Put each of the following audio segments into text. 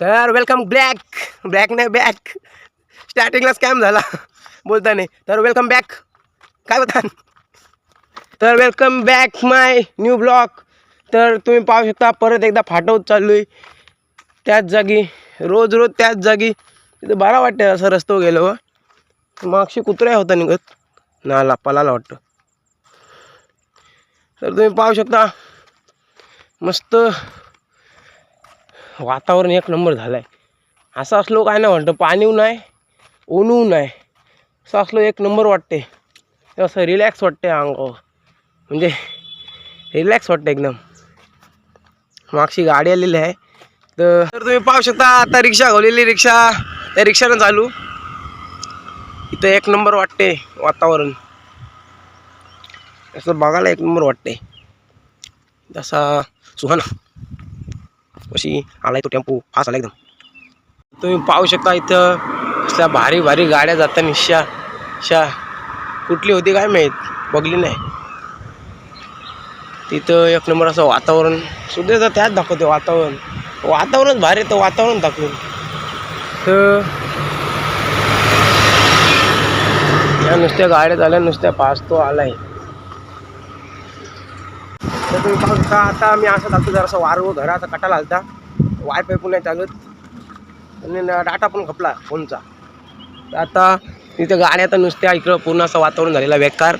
Sir welcome black black नाही back स्टार्टिंगला scam झाला. बोलता नाही तर वेलकम बॅक काय होता? तर welcome back my new blog तर तुम्ही पाहू शकता परत एकदा फाटवत चाललो आहे त्याच जागी रोज रोज त्याच जागी. तिथं बरा वाटते असं रस्तो गेलो मागशी कुत्र्या होता निघत. नाला पलाला वाटतं. तर तुम्ही पाहू शकता मस्त वातावरण एक नंबर झालं आहे असं असलो काय नाही म्हणतं पाणी नाही ऊनू नाही. असं असलो एक नंबर वाटते असं रिलॅक्स वाटते अंगावर. म्हणजे रिलॅक्स वाटतं एकदम. मागची गाडी आलेली आहे. तर तर तुम्ही पाहू शकता आता रिक्षा घावलेली रिक्षा. त्या रिक्षानं चालू. इथं एक नंबर वाटते वातावरण. असं बघायला एक नंबर वाटते जसा सुहाना. कशी आलाय तो टेम्पो? फास्ट आला एकदम. तुम्ही पाहू शकता इथं असल्या भारी भारी गाड्या जाताना शा शा कुठली होती काय माहीत? बघली नाही. तिथं एक नंबर असं वातावरण. सुद्धा तर त्याच दाखवते वातावरण. वातावरणच भारी तर वातावरण दाखवून. तर या नुसत्या गाड्या झाल्या नुसत्या पाच तो आलाय. तर तुम्ही पाहू शकता आता आम्ही असं दाखवतो जरासा वारव घराचा कटाला आलता. वायफाय पण नाही चालत आणि न- डाटा पण खपला फोनचा. तर आता तिथे गाड्या तर नुसत्या इकडं पूर्ण असं वातावरण झालेलं आहे बेकार.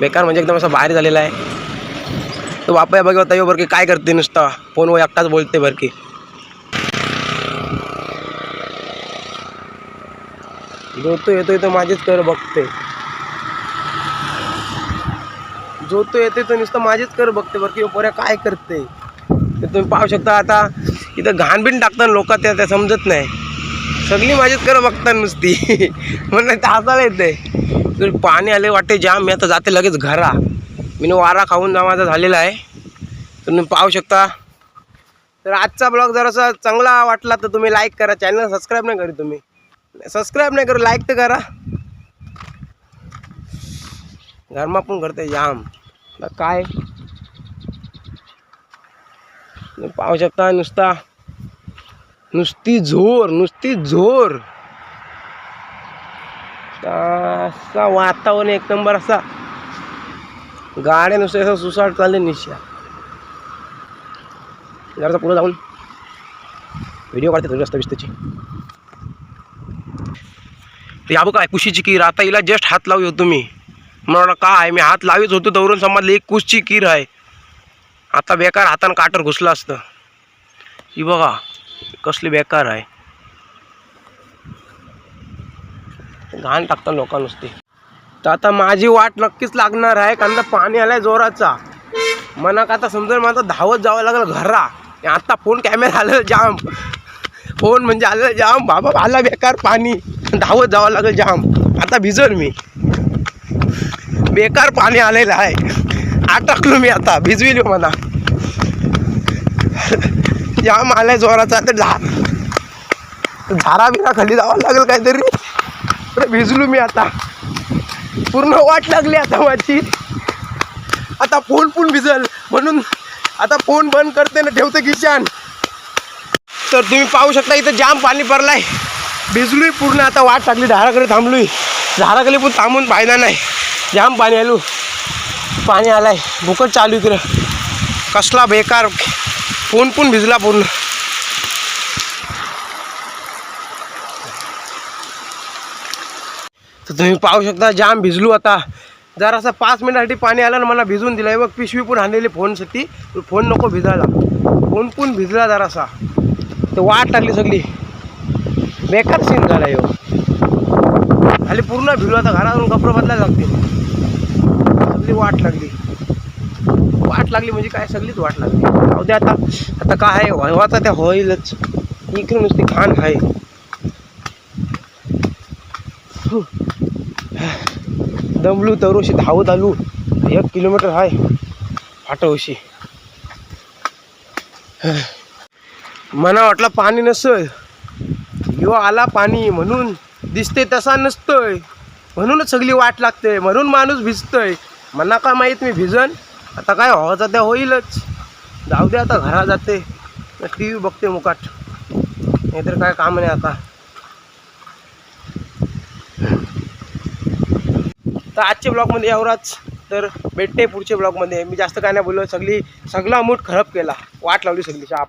बेकार म्हणजे एकदम असं बाहेर झालेला आहे. तर बापा बघा होता यो बरं की काय करते नुसता? फोनवर एकटाच बोलते बरकी की. येतो येतो माझेच माझीच कर बघते. जो तो येते तो नुसतं माझीच कर बघते बरं की पोऱ्या काय करते ते तुम्ही पाहू शकता आता इथं घाण बिन टाकताना लोक त्या त्या समजत नाही. सगळी माझीच कर बघतात नुसती. म्हणून नाही तर हसायला येते पाणी आले वाटते जाम मी आता जाते लगेच घरा. मी वारा खाऊन जा माझा झालेला आहे. तर तुम्ही पाहू शकता. तर आजचा ब्लॉग जरासा चांगला वाटला तर तुम्ही लाईक करा. चॅनल सबस्क्राईब नाही करू तुम्ही. सबस्क्राईब नाही करू लाईक तर करा. घरमा पण करते जाम. काय? पाहू शकता नुसता नुसती झोर नुसती झोर. असा वातावरण एक नंबर असा. गाड्या नुसते असं सुसाट चालले निशा जरासा पुढे जाऊन व्हिडिओ काढते थोडी रस्ता विस्ताची या बघा कुशीची की आता जस्ट हात लावू तुम्ही. मला काय मी हात लावीच होतो दौरून समजलं एक कुशची कीर आहे. आता बेकार हातानं काटर घुसलं असतं. ही बघा कसली बेकार आहे. घाण टाकतात लोकां नुसते. तर आता माझी वाट नक्कीच लागणार आहे कारण पाणी आलाय जोराचा. मना का आता समजा मला धावत जावं लागलं घरा. आता फोन कॅमेरा आलेला जाम. फोन म्हणजे आलेला जाम. बाबा आला बेकार पाणी. धावत जावं लागेल जाम. आता भिजल मी. बेकार पाणी आलेलं आहे. अटकलो मी आता भिजविल मला. जाम आलाय जोराचा तर झा झारा बिरा खाली जावं लागेल काहीतरी. भिजलो मी आता. पूर्ण वाट लागली आता माझी. आता फोन पण भिजल म्हणून आता फोन बंद करते ना ठेवते किशान तर तुम्ही पाहू शकता इथं जाम पाणी पडलाय. भिजलोय पूर्ण आता वाट टाकली धाराकडे थांबलोय. धाराकडे पण थांबून फायदा नाही. जाम पाणी आलो. पाणी आलाय. भुकट चालू इकडं. कसला बेकार फोन पण भिजला पूर्ण. तर तुम्ही पाहू शकता जाम भिजलो आता. जरासा पाच मिनिटासाठी पाणी आलं ना मला भिजून दिलं आहे बघ पिशवी पण आणलेली फोनसाठी फोन नको भिजायला. फोन पण भिजला जरासा. तर वाट लागली सगळी. बेकार सीन झाला ह्यो खाली पूर्ण भिजलो आता घरावरून कपडे बदलायला लागते सगळी वाट लागली. वाट लागली म्हणजे काय? सगळीच वाट लागली. जाऊ दे आता. आता काय आहे? व्हायचा त्या होईलच. इकडे नुसती घाण आहे. दमलू तरुशी धावत आलू एक किलोमीटर आहे फाटवशी मना वाटलं पाणी नसल. यो आला पाणी म्हणून. दिसते तसा नसतोय. म्हणूनच सगळी वाट लागते. म्हणून माणूस भिजतोय. मला का माहीत मी भिजन? आता काय व्हायचं त्या होईलच. जाऊ दे आता घरा जाते. टी व्ही बघते मुकाट. नाहीतर काय काम नाही आता. तर आजच्या ब्लॉगमध्ये एवढाच. तर भेटते पुढच्या ब्लॉगमध्ये. मी जास्त काय नाही बोललो. सगळी सगळा मूठ खराब केला. वाट लावली सगळी. शाप.